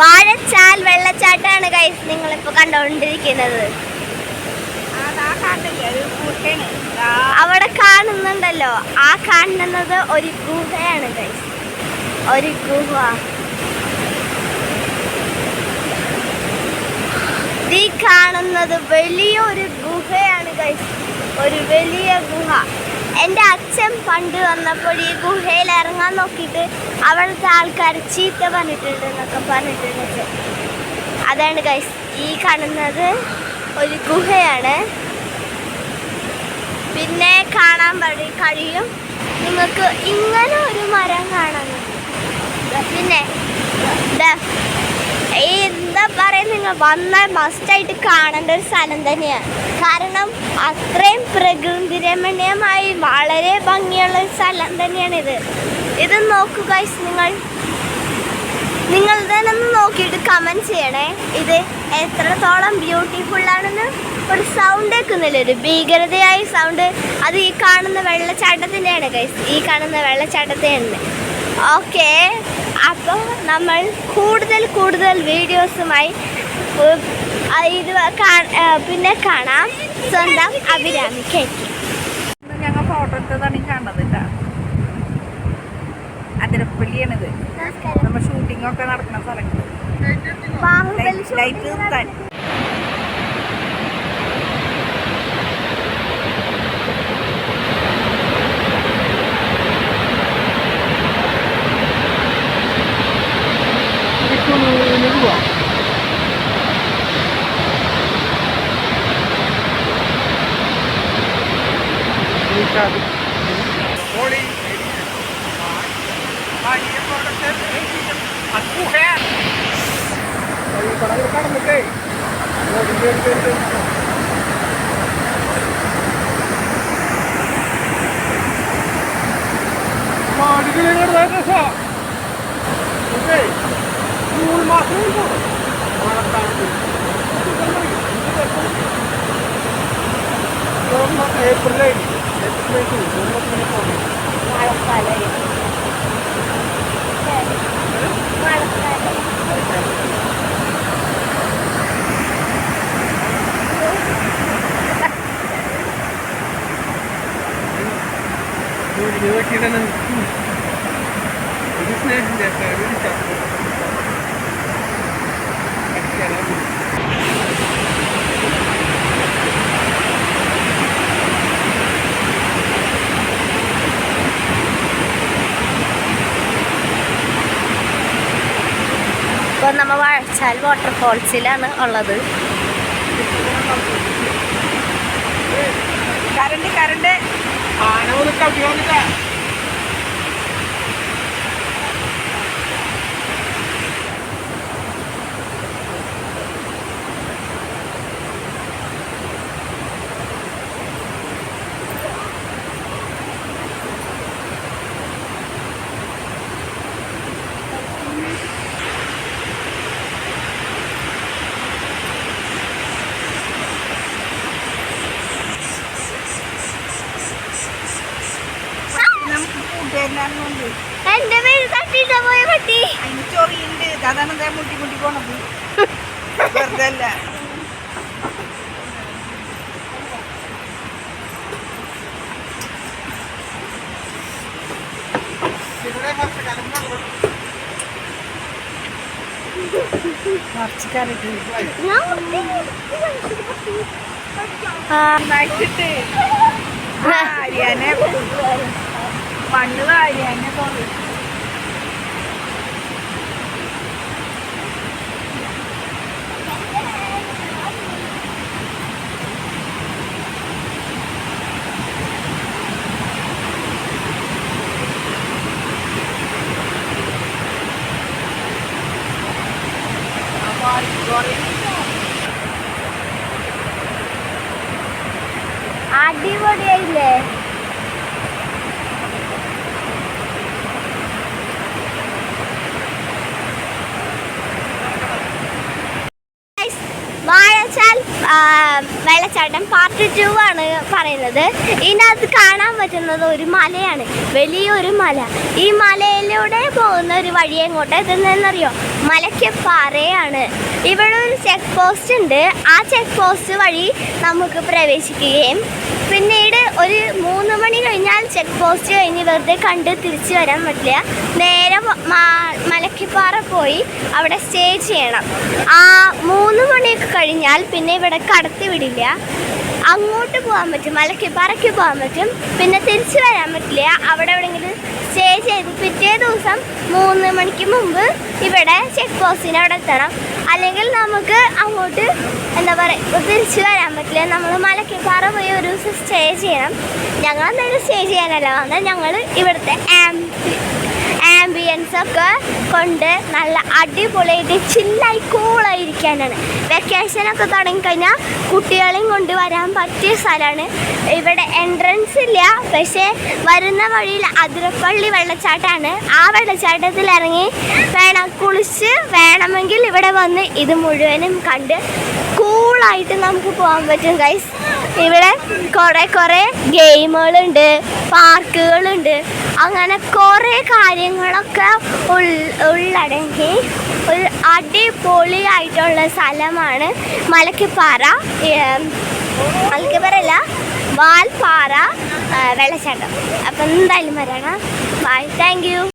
വാഴച്ചാൽ വെള്ളച്ചാട്ടമാണ് ഗൈസ് നിങ്ങളിപ്പോ കണ്ടുകൊണ്ടിരിക്കുന്നത് അവിടെ കാണുന്നുണ്ടല്ലോ. ആ കാണുന്നത് ഒരു ഗുഹയാണ് ഗൈസ് ഒരു ഗുഹ. ഈ കാണുന്നത് വലിയൊരു ഗുഹയാണ് ഗൈസ് ഒരു വലിയ ഗുഹ. എന്റെ അച്ഛൻ പണ്ട് വന്നപ്പോൾ ഈ ഗുഹയിൽ ഇറങ്ങാൻ നോക്കിയിട്ട് അവിടുത്തെ ആൾക്കാർ ചീത്ത പറഞ്ഞിട്ടുണ്ട് എന്നൊക്കെ പറഞ്ഞിട്ടുണ്ട് അതാണ് ഗൈസ് ഈ കാണുന്നത് ഒരു ഗുഹയാണ്. പിന്നെ കാണാൻ പടി കഴിയും. നിങ്ങൾക്ക് ഇങ്ങനെ ഒരു മരം കാണാൻ പിന്നെ പറയാ നിങ്ങൾ വന്നാൽ മസ്റ്റായിട്ട് കാണേണ്ട ഒരു സ്ഥലം തന്നെയാണ്. കാരണം അത്രയും പ്രകൃതി രമണീയമായി വളരെ ഭംഗിയുള്ള ഒരു സ്ഥലം തന്നെയാണിത്. ഇത് നോക്കൂ നോക്കുക നിങ്ങൾ നിങ്ങൾ തന്നെ ഒന്ന് നോക്കിയിട്ട് കമന്റ് ചെയ്യണേ. ഇത് എത്രത്തോളം ബ്യൂട്ടിഫുൾ ആണെന്ന് ഒരു സൗണ്ട് കേൾക്കുന്നില്ല. ഒരു ഭീകരതയായ സൗണ്ട് അത് ഈ കാണുന്ന വെള്ളച്ചാട്ടത്തിന്റെയാണ് ഗൈസ് ഈ കാണുന്ന വെള്ളച്ചാട്ടത്തിന്റെ. ഓക്കെ അപ്പോൾ നമ്മൾ കൂടുതൽ കൂടുതൽ വീഡിയോസുമായി ഇത് പിന്നെ കാണാം. സ്വന്തം അഭിരാമിക്ക് ഇന്ന് ഞങ്ങൾ ഫോട്ടോ എടുത്തതാണ് ഈ കണ്ടത് കേട്ടോ. അതിരപ്പള്ളിയാണിത്. നമ്മൾ ഷൂട്ടിംഗ് ഒക്കെ നടക്കുന്ന സ്ഥലങ്ങൾ ലൈറ്റ് നിർത്താൻ സാധിക്കും കടന്നിട്ടേ അടിപൊളിയാണ് രസാ ഓക്കെ ജൂൺ മാസം മഴക്കാലത്ത് ഏപ്രിലായിരിക്കും มือถือมือถือมือถือไออกไปเลยไดูดูว่าคิดว่ามันดูสิเนี่ยเด็กๆรู้จักกันแค่ไหน ഇപ്പോൾ നമ്മൾ വാഴച്ചാൽ വാട്ടർഫോൾസിലാണ് ഉള്ളത്. Current current. കൂട്ടുകാരനാണെന്നുണ്ട് എന്റെ പേര് തട്ടിട്ട് പോയ പട്ടി അതിന് ചൊറിയുണ്ട്. അതാണ് എന്താ മുട്ടി മുട്ടി പോണത്. വെറുതെ അല്ല. മറിച്ചിക്കാറിട്ട് ഞാൻ മണ്ണ് വാരിയാനെ തോന്നി അടിപൊളിയായില്ലേ Guys, വാഴച്ചാൽ ആ, വെള്ളച്ചാട്ടം പാർട്ട് ടു ആണ് പറയുന്നത്. ഇതിനകത്ത് കാണാൻ പറ്റുന്നത് ഒരു മലയാണ്. വലിയൊരു മല. ഈ മലയിലൂടെ പോകുന്ന ഒരു വഴി എങ്ങോട്ട്? എത്തുന്നതെന്നറിയോ മലയ്ക്കപ്പാറയാണ് ഇവിടെ ഒരു ചെക്ക് പോസ്റ്റ് ഉണ്ട്. ആ ചെക്ക് പോസ്റ്റ് വഴി നമുക്ക് പ്രവേശിക്കുകയും പിന്നീട് ഒരു മൂന്ന് മണി കഴിഞ്ഞാൽ ചെക്ക് പോസ്റ്റ് കഴിഞ്ഞ് വെറുതെ കണ്ട് തിരിച്ചു വരാൻ പറ്റില്ല. നേരെ മലക്കിപ്പാറ പോയി അവിടെ സ്റ്റേ ചെയ്യണം. ആ മൂന്ന് മണിയൊക്കെ കഴിഞ്ഞാൽ പിന്നെ ഇവിടെ കടത്തി വിടില്ല. അങ്ങോട്ട് പോകാൻ പറ്റും മലക്കിപ്പാറയ്ക്ക് പോകാൻ പറ്റും. പിന്നെ തിരിച്ചു വരാൻ പറ്റില്ല. അവിടെ എവിടെയെങ്കിലും സ്റ്റേ ചെയ്ത് പിറ്റേ ദിവസം മൂന്ന് മണിക്ക് മുമ്പ് ഇവിടെ ചെക്ക് പോസ്റ്റിന് അവിടെ എത്തണം. അല്ലെങ്കിൽ നമുക്ക് അങ്ങോട്ട് എന്താ പറയുക തിരിച്ചു വരാൻ പറ്റില്ല. നമ്മൾ മലക്കിപ്പാറ പോയി ഒരു ദിവസം സ്റ്റേ ചെയ്യണം. ഞങ്ങൾ എന്തായാലും സ്റ്റേ ചെയ്യാനല്ല വന്നാൽ ഞങ്ങൾ ഇവിടുത്തെ ആംബി ഒക്കെ കൊണ്ട് നല്ല അടിപൊളിയായിട്ട് ചില്ലായി കൂളായിരിക്കാനാണ് വെക്കേഷനൊക്കെ തുടങ്ങിക്കഴിഞ്ഞാൽ കുട്ടികളെയും കൊണ്ട് വരാൻ പറ്റിയ സ്ഥലമാണ്. ഇവിടെ എൻട്രൻസ് ഇല്ല പക്ഷേ വരുന്ന വഴിയിൽ അതിരപ്പള്ളി വെള്ളച്ചാട്ടമാണ്. ആ വെള്ളച്ചാട്ടത്തിൽ ഇറങ്ങി വേണം കുളിച്ച് വേണമെങ്കിൽ ഇവിടെ വന്ന് ഇത് മുഴുവനും കണ്ട് കൂളായിട്ട് നമുക്ക് പോകാൻ പറ്റും ഗൈസ് ഇവിടെ കുറേ കുറേ ഗെയിമുകളുണ്ട് പാർക്കുകളുണ്ട് അങ്ങനെ കുറേ കാര്യങ്ങളൊക്കെ ഉള്ളടങ്ങി. ഒരു അടിപൊളിയായിട്ടുള്ള സ്ഥലമാണ് മലക്കിപ്പാറ. മലക്കിപ്പാറല്ല മലക്കപ്പാറ വാൽപ്പാറ വെള്ളച്ചാട്ടം. അപ്പം എന്തായാലും വരണം. Bye thank you